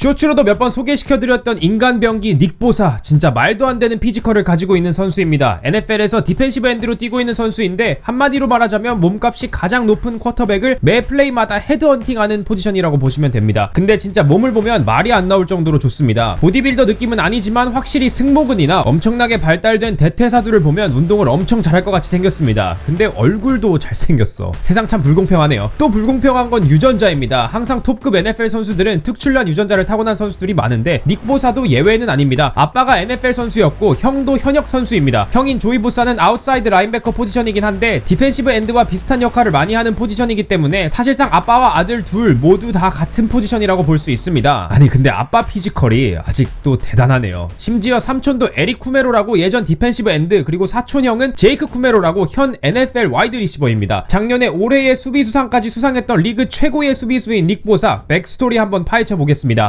쇼츠로도 몇 번 소개시켜드렸던 인간병기 닉보사 진짜 말도 안 되는 피지컬을 가지고 있는 선수입니다. NFL에서 디펜시브 엔드로 뛰고 있는 선수인데 한마디로 말하자면 몸값이 가장 높은 쿼터백을 매 플레이마다 헤드헌팅하는 포지션이라고 보시면 됩니다. 근데 진짜 몸을 보면 말이 안 나올 정도로 좋습니다. 보디빌더 느낌은 아니지만 확실히 승모근이나 엄청나게 발달된 대퇴사두를 보면 운동을 엄청 잘할 것 같이 생겼습니다. 근데 얼굴도 잘생겼어. 세상 참 불공평하네요. 또 불공평한 건 유전자입니다. 항상 톱급 NFL 선수들은 특출난 유전자를 타고난 선수들이 많은데 닉보사도 예외는 아닙니다. 아빠가 NFL 선수였고 형도 현역 선수입니다. 형인 조이 보사는 아웃사이드 라인베커 포지션이긴 한데 디펜시브 엔드와 비슷한 역할을 많이 하는 포지션이기 때문에 사실상 아빠와 아들 둘 모두 다 같은 포지션이라고 볼 수 있습니다. 아니 근데 아빠 피지컬이 아직도 대단하네요. 심지어 삼촌도 에릭 쿠메로라고 예전 디펜시브 엔드 그리고 사촌 형은 제이크 쿠메로라고 현 NFL 와이드 리시버입니다. 작년에 올해의 수비수상까지 수상했던 리그 최고의 수비수인 닉보사 백스토리 한번 파헤쳐 보겠습니다.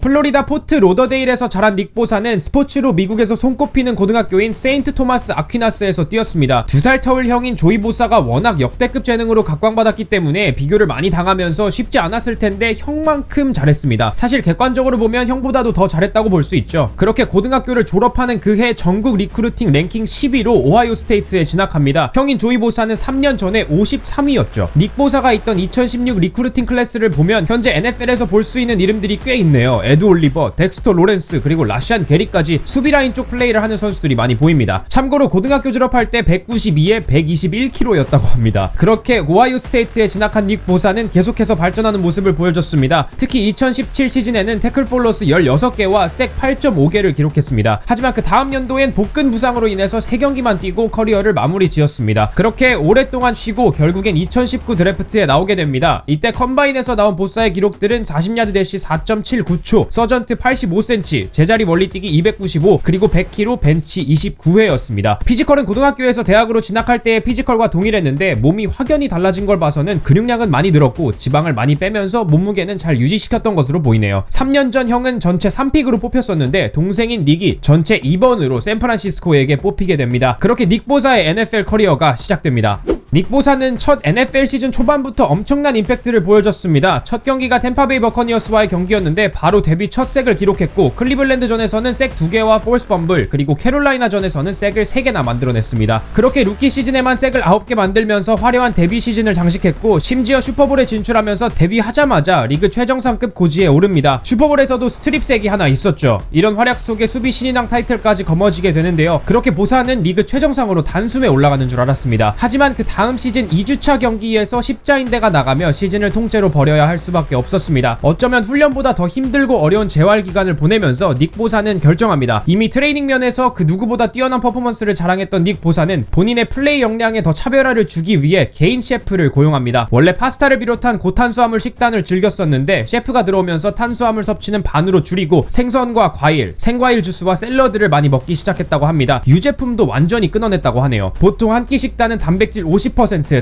플로리다 포트 로더데일에서 자란 닉보사는 스포츠로 미국에서 손꼽히는 고등학교인 세인트 토마스 아퀴나스에서 뛰었습니다. 두 살 터울 형인 조이 보사가 워낙 역대급 재능으로 각광받았기 때문에 비교를 많이 당하면서 쉽지 않았을 텐데 형만큼 잘했습니다. 사실 객관적으로 보면 형보다도 더 잘했다고 볼 수 있죠. 그렇게 고등학교를 졸업하는 그 해 전국 리크루팅 랭킹 10위로 오하이오 스테이트에 진학합니다. 형인 조이 보사는 3년 전에 53위였죠. 닉 보사가 있던 2016 리크루팅 클래스를 보면 현재 NFL에서 볼 수 있는 이름들이 꽤 있네요. 에드 올리버, 덱스터 로렌스, 그리고 라시안 게리까지 수비 라인 쪽 플레이를 하는 선수들이 많이 보입니다. 참고로 고등학교 졸업할 때 192에 121kg였다고 합니다. 그렇게 오하이오 스테이트에 진학한 닉 보사는 계속해서 발전하는 모습을 보여줬습니다. 특히 2017 시즌에는 태클 폴로스 16개와 색 8.5개를 기록했습니다. 하지만 그 다음 연도엔 복근 부상으로 인해서 3경기만 뛰고 커리어를 마무리 지었습니다. 그렇게 오랫동안 쉬고 결국엔 2019 드래프트에 나오게 됩니다. 이때 컴바인에서 나온 보사의 기록들은 40야드 대시 4.79초, 서전트 85cm, 제자리 멀리뛰기 295, 그리고 100kg 벤치 29회였습니다. 피지컬은 고등학교에서 대학으로 진학할 때의 피지컬과 동일했는데 몸이 확연히 달라진 걸 봐서는 근육량은 많이 늘었고 지방을 많이 빼면서 몸무게는 잘 유지시켰던 것으로 보이네요. 3년 전 형은 전체 3픽으로 뽑혔었는데 동생인 닉이 전체 2번으로 샌프란시스코에게 뽑히게 됩니다. 그렇게 닉 보사의 NFL 커리어가 시작됩니다. 닉 보사는 첫 NFL 시즌 초반부터 엄청난 임팩트를 보여줬습니다. 첫 경기가 템파베이 버커니어스와의 경기였는데 바로 데뷔 첫 색을 기록했고 클리블랜드전에서는 색 2개와 포스 범블 그리고 캐롤라이나전에서는 색을 3개나 만들어냈습니다. 그렇게 루키 시즌에만 색을 9개 만들면서 화려한 데뷔 시즌을 장식했고 심지어 슈퍼볼에 진출하면서 데뷔하자마자 리그 최정상급 고지에 오릅니다. 슈퍼볼에서도 스트립 색이 하나 있었죠. 이런 활약 속에 수비 신인왕 타이틀까지 거머쥐게 되는데요. 그렇게 보사는 리그 최정상으로 단숨에 올라가는 줄 알았습니다. 하지만 그 다음 시즌 2주차 경기에서 십자인대가 나가며 시즌을 통째로 버려야 할 수밖에 없었습니다. 어쩌면 훈련보다 더 힘들고 어려운 재활 기간을 보내면서 닉 보사는 결정합니다. 이미 트레이닝 면에서 그 누구보다 뛰어난 퍼포먼스를 자랑했던 닉 보사는 본인의 플레이 역량에 더 차별화를 주기 위해 개인 셰프를 고용합니다. 원래 파스타를 비롯한 고탄수화물 식단을 즐겼었는데 셰프가 들어오면서 탄수화물 섭취는 반으로 줄이고 생선과 과일, 생과일 주스와 샐러드를 많이 먹기 시작했다고 합니다. 유제품도 완전히 끊어냈다고 하네요. 보통 한 끼 식단은 단백질 50%,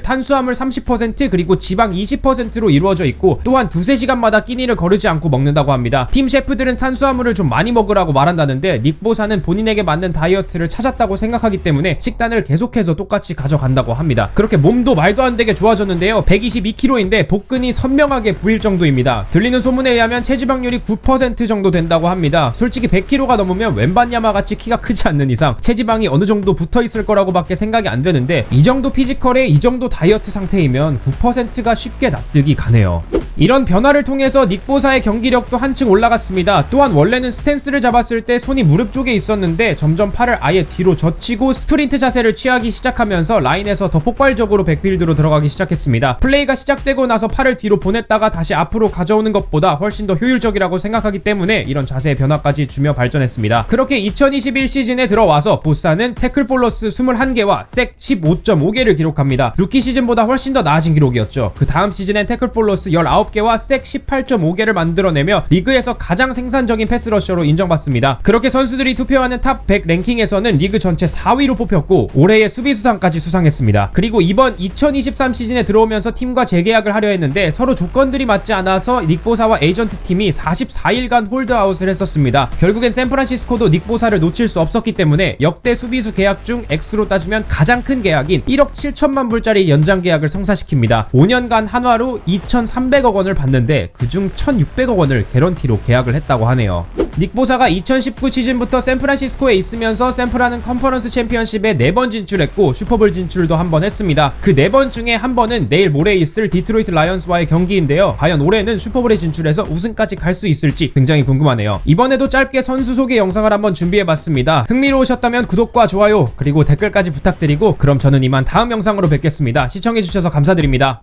탄수화물 30% 그리고 지방 20%로 이루어져 있고 또한 두세 시간마다 끼니를 거르지 않고 먹는다고 합니다. 팀 셰프들은 탄수화물을 좀 많이 먹으라고 말한다는데 닉보사는 본인에게 맞는 다이어트를 찾았다고 생각하기 때문에 식단을 계속해서 똑같이 가져간다고 합니다. 그렇게 몸도 말도 안 되게 좋아졌는데요. 122kg인데 복근이 선명하게 보일 정도입니다. 들리는 소문에 의하면 체지방률이 9% 정도 된다고 합니다. 솔직히 100kg가 넘으면 웬반야마 같이 키가 크지 않는 이상 체지방이 어느 정도 붙어 있을 거라고밖에 생각이 안 되는데 이 정도 피지컬 에 이 정도 다이어트 상태이면 9%가 쉽게 납득이 가네요. 이런 변화를 통해서 닉보사의 경기력도 한층 올라갔습니다. 또한 원래는 스탠스를 잡았을 때 손이 무릎 쪽에 있었는데 점점 팔을 아예 뒤로 젖히고 스프린트 자세를 취하기 시작하면서 라인에서 더 폭발적으로 백필드로 들어가기 시작했습니다. 플레이가 시작되고 나서 팔을 뒤로 보냈다가 다시 앞으로 가져오는 것보다 훨씬 더 효율적이라고 생각하기 때문에 이런 자세의 변화까지 주며 발전했습니다. 그렇게 2021 시즌에 들어와서 보사는 태클 폴러스 21개와 색 15.5개를 기록합니다. 루키 시즌보다 훨씬 더 나아진 기록이었죠. 그 다음 시즌엔 태클 폴러스 19개와 색 18.5개를 만들어내며 리그에서 가장 생산적인 패스러셔로 인정받습니다. 그렇게 선수들이 투표하는 탑 100 랭킹에서는 리그 전체 4위로 뽑혔고 올해의 수비수상까지 수상했습니다. 그리고 이번 2023 시즌에 들어오면서 팀과 재계약을 하려 했는데 서로 조건들이 맞지 않아서 닉보사와 에이전트 팀이 44일간 홀드아웃을 했었습니다. 결국엔 샌프란시스코도 닉보사를 놓칠 수 없었기 때문에 역대 수비수 계약 중 액수로 따지면 가장 큰 계약인 1억 7천만 3천만 불짜리 연장 계약을 성사시킵니다. 5년간 한화로 2,300억 원을 받는데 그중 1,600억 원을 개런티로 계약을 했다고 하네요. 닉 보사가 2019 시즌부터 샌프란시스코에 있으면서 샌프란은 컨퍼런스 챔피언십에 4번 진출했고 슈퍼볼 진출도 한 번 했습니다. 그 4번 중에 한 번은 내일 모레 있을 디트로이트 라이언스와의 경기인데요. 과연 올해는 슈퍼볼에 진출해서 우승까지 갈 수 있을지 굉장히 궁금하네요. 이번에도 짧게 선수 소개 영상을 한번 준비해봤습니다. 흥미로우셨다면 구독과 좋아요 그리고 댓글까지 부탁드리고 그럼 저는 이만 다음 영상으로 뵙겠습니다. 시청해주셔서 감사드립니다.